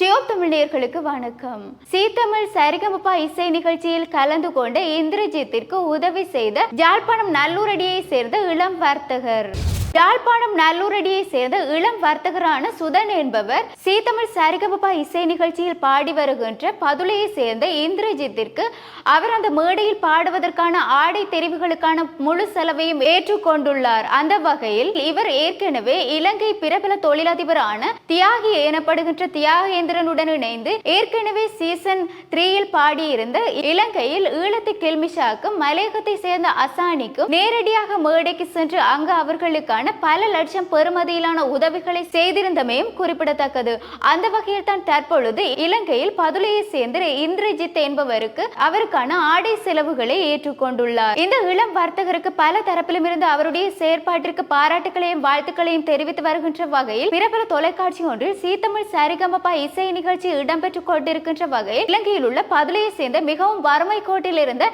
Diop Tamil நேயர்களுக்கு வணக்கம். சீத்தமிழ் சரிகமப்பா இசை நிகழ்ச்சியில் கலந்து கொண்ட இந்திரஜித்திற்கு உதவி செய்த யாழ்ப்பாணம் நல்லூரடியை சேர்ந்த இளம் வர்த்தகர். யாழ்ப்பாணம் நல்லூரடியை சேர்ந்த இளம் வர்த்தகரான சுதன் என்பவர் சீதமிழ் சரிகபா இசை நிகழ்ச்சியில் பாடி வருகின்ற பதுளையை சேர்ந்த இந்திரஜித்திற்கு அவர் அந்த மேடையில் பாடுவதற்கான ஆடை தெரிவுகளுக்கான முழு செலவையும் ஏற்றுக்கொண்டுள்ளார். அந்த வகையில் இவர் ஏற்கனவே இலங்கை பிரபல தொழிலதிபரான தியாகி எனப்படுகின்ற தியாகேந்திரனுடன் இணைந்து ஏற்கனவே சீசன் த்ரீயில் பாடியிருந்த இலங்கையில் ஈழத்து கெல்மிஷாக்கும் மலையகத்தை சேர்ந்த அசானிக்கும் நேரடியாக மேடைக்கு சென்று அங்கு அவர்களுக்கான பல லட்சம் பெறுமதியிலான உதவிகளை செய்திருந்தமையும் குறிப்பிடத்தக்கது. அந்த வகையில் தான் தற்பொழுது இலங்கையில் பதுளையை சேர்ந்த இந்திரஜித் என்பவருக்கு அவருக்கான ஆடை செலவுகளை ஏற்றுக்கொண்டுள்ளார். இந்த இளம் வர்த்தகருக்கு பல தரப்பிலும் இருந்து அவருடைய செயற்பாட்டிற்கு பாராட்டுகளையும் வாழ்த்துக்களையும் தெரிவித்து வருகின்ற வகையில் பிரபல தொலைக்காட்சி ஒன்றில் சீத்தமிழ் சரிகமப்பா இசை நிகழ்ச்சி இடம்பெற்றுக் கொண்டிருக்கின்ற வகையில் இலங்கையில் உள்ள பதுளையை சேர்ந்த மிகவும் வறுமை கோட்டில் இருந்த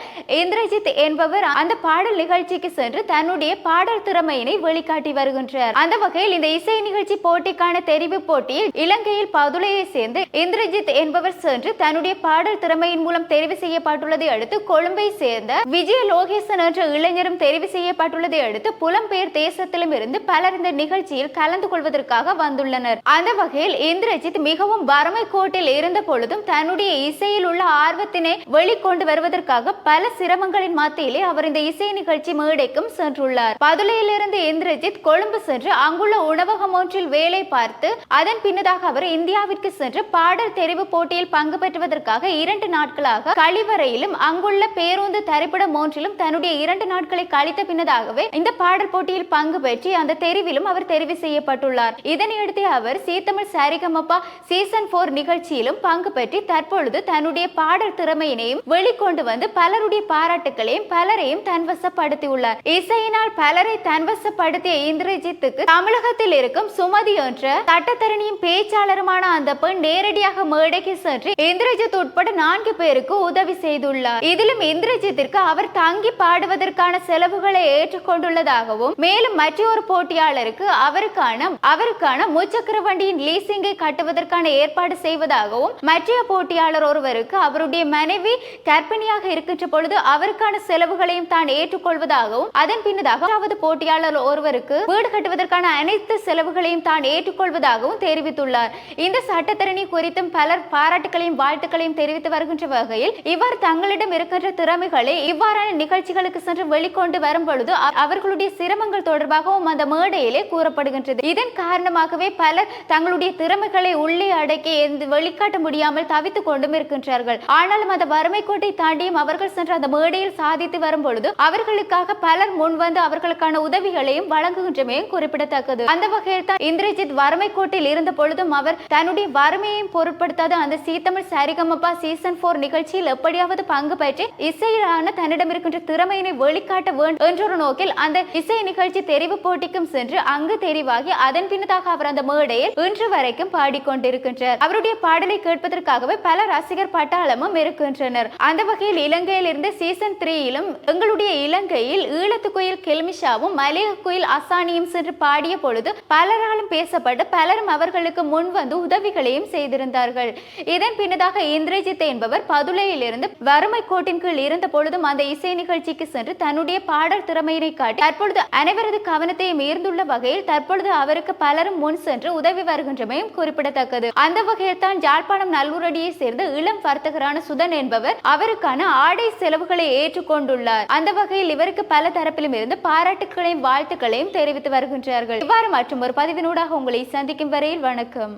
இந்திரஜித் என்பவர் அந்த பாடல் நிகழ்ச்சிக்கு சென்று தன்னுடைய பாடல் திறமையினை வெளிக்க வெளிக்காட்டி வருகின்றார். அந்த வகையில் இந்த இசை நிகழ்ச்சி போட்டிக்கான தெரிவு போட்டியில் இலங்கையில் பதுளையை சேர்ந்து இந்திரஜித் என்பவர் சென்று தன்னுடைய பாடல் திறமையின் மூலம் தெரிவு செய்யப்பட்டுள்ளதை அடுத்து கொழும்பை சேர்ந்த விஜய லோகேசன் என்ற இளைஞரும் தெரிவு செய்யப்பட்டுள்ளதை அடுத்து புலம்பெயர் தேசத்திலும் இருந்து பலர் இந்த நிகழ்ச்சியில் கலந்து கொள்வதற்காக வந்துள்ளனர். அந்த வகையில் இந்திரஜித் மிகவும் வறுமை கோட்டில் இருந்த பொழுதும் தன்னுடைய இசையில் உள்ள ஆர்வத்தினை வெளிக்கொண்டு வருவதற்காக பல சிரமங்களின் மத்தியிலே அவர் இந்த இசை நிகழ்ச்சி மேடைக்கும் சென்றுள்ளார். பதுளையிலிருந்து இந்திரஜித் கொழும்பு சென்று அங்குள்ள உணவகம் ஒன்றில் வேலை பார்த்து அதன் பின்னதாக அவர் இந்தியாவிற்கு சென்று பாடல் தெரிவு போட்டியில் பங்கு பெற்றுவதற்காக இரண்டு நாட்களாக கழிவறையிலும் அங்குள்ள பேருந்து தரிப்பிடம் ஒன்றிலும் தன்னுடைய இரண்டு நாட்களை கழித்த பின்னதாகவே இந்த பாடல் போட்டியில் பங்கு பெற்று அந்த தெரிவிலும் அவர் தெரிவு செய்யப்பட்டுள்ளார். இதனையடுத்து அவர் சீத்தமிழ் சரிகமப்பா சீசன் போர் நிகழ்ச்சியிலும் பங்கு பெற்று தற்பொழுது தன்னுடைய பாடல் திறமையினையும் வெளிக்கொண்டு வந்து பலருடைய பாராட்டுகளையும் பலரையும் தன்வசப்படுத்தியுள்ளார். இசையினால் பலரை தன்வசப்படுத்திய இந்திரஜித்துக்கு தமிழகத்தில் இருக்கும் சுமதி என்ற சட்டத்தரணியும் பேச்சாளருமான அந்த பெண் நேரடியாக மேடைக்கு சென்று இந்திரஜித் உட்பட நான்கு பேருக்கு உதவி செய்துள்ளார். இதிலும் இந்திரஜித்திற்கு அவர் தங்கி பாடுவதற்கான செலவுகளை ஏற்றுக்கொண்டுள்ளதாகவும் மேலும் மற்றொரு போட்டியாளருக்கு அவருக்கான அவருக்கான முச்சக்கர வண்டியின் லீசிங்கை கட்டுவதற்கான ஏற்பாடு செய்வதாகவும் மற்ற போட்டியாளர் ஒருவருக்கு அவருடைய மனைவி கர்ப்பிணியாக இருக்கின்ற பொழுது அவருக்கான செலவுகளையும் தான் ஏற்றுக்கொள்வதாகவும் அதன் பின்னதாக போட்டியாளர் ஒருவருக்கு வீடு கட்டுவதற்கான அனைத்து செலவுகளையும் தான் ஏற்றுக்கொள்வதாகவும் தெரிவித்துள்ளார். இந்த சட்டத்தரணி குறித்தும் பலர் பாராட்டுகளையும் வாழ்த்துக்களையும் தெரிவித்து வருகின்ற வகையில் இவர் தங்களிடம் இருக்கின்ற திறமைகளை இவ்வாறான நிகழ்ச்சிகளுக்கு சென்று வெளிக்கொண்டு வரும் பொழுது அவர்களுடைய சிரமங்கள் தொடர்பாகவும் அந்த மேடையிலே கூறப்படுகின்றது. இதன் காரணமாகவே பலர் தங்களுடைய திறமைகளை உள்ளே அடக்கி வெளிக்காட்ட முடியாமல் தவித்துக் கொண்டும் இருக்கின்றார்கள். ஆனாலும் அந்த வறுமை கோட்டை தாண்டியும் அவர்கள் சென்று அந்த மேடையில் சாதித்து வரும் பொழுது அவர்களுக்காக பலர் முன்வந்து அவர்களுக்கான உதவிகளையும் வழங்க வழங்குகின்றமையும் குறிப்பிடத்தக்கது. அந்த வகையில் தான் இந்திரஜித் வறுமை கோட்டில் இருந்த பொழுதும் அவர் தன்னுடைய வறுமையையும் பொருட்படுத்தாத அந்த சீத்தமிழ் சரிகமப்பா சீசன் போர் நிகழ்ச்சியில் எப்படியாவது பங்கு பெற்று இசையிலான தன்னிடம் இருக்கின்ற திறமையினை வெளிக்காட்ட வேண்டும் என்றொரு நோக்கில் அந்த இசை நிகழ்ச்சி தெரிவு போட்டிக்கும் சென்று அங்கு தெரிவாகி அதன் பின்னதாக அவர் அந்த மேடையில் இன்று வரைக்கும் பாடிக்கொண்டிருக்கின்றார். அவருடைய பாடலை கேட்பதற்காகவே பல ரசிகர் பட்டாளமும் இருக்கின்றனர். அந்த வகையில் இலங்கையில் இருந்து சீசன் த்ரீயிலும் எங்களுடைய இலங்கையில் ஈழத்து கோயில் கெல்மிஷாவும் மலையக கோயில் அசானியும் சென்று பாடிய பொழுது பலராலும் பேசப்பட்டு பலரும் அவர்களுக்கு முன் வந்து உதவிகளையும் செய்திருந்தார்கள். இதன் பின்னதாக இந்திரஜித் என்பவர் பதுளையிலிருந்து வறுமை கோட்டின் கீழ் இருந்த பொழுதும் அந்த இசை நிகழ்ச்சிக்கு சென்று தன்னுடைய பாடல் திறமையினை காட்டி தற்பொழுது அனைவரது கவனத்தையும் ஈர்ந்துள்ள வகையில் தற்பொழுது அவருக்கு பலரும் முன் சென்று உதவி வருகின்றமையும் குறிப்பிடத்தக்கது. அந்த வகையில் தான் யாழ்ப்பாணம் நல்லூரடியை சேர்ந்த இளம் வர்த்தகரான சுதன் என்பவர் அவருக்கான ஆடை செலவுகளை ஏற்றுக்கொண்டுள்ளார். அந்த வகையில் இவருக்கு பல தரப்பிலும் இருந்து பாராட்டுகளையும் வாழ்த்துக்களையும் தெரிவித்து வருகின்றார்கள். இவ்வாறு மற்றும் ஒரு பதிவினூடாக உங்களை சந்திக்கும் வரையில் வணக்கம்.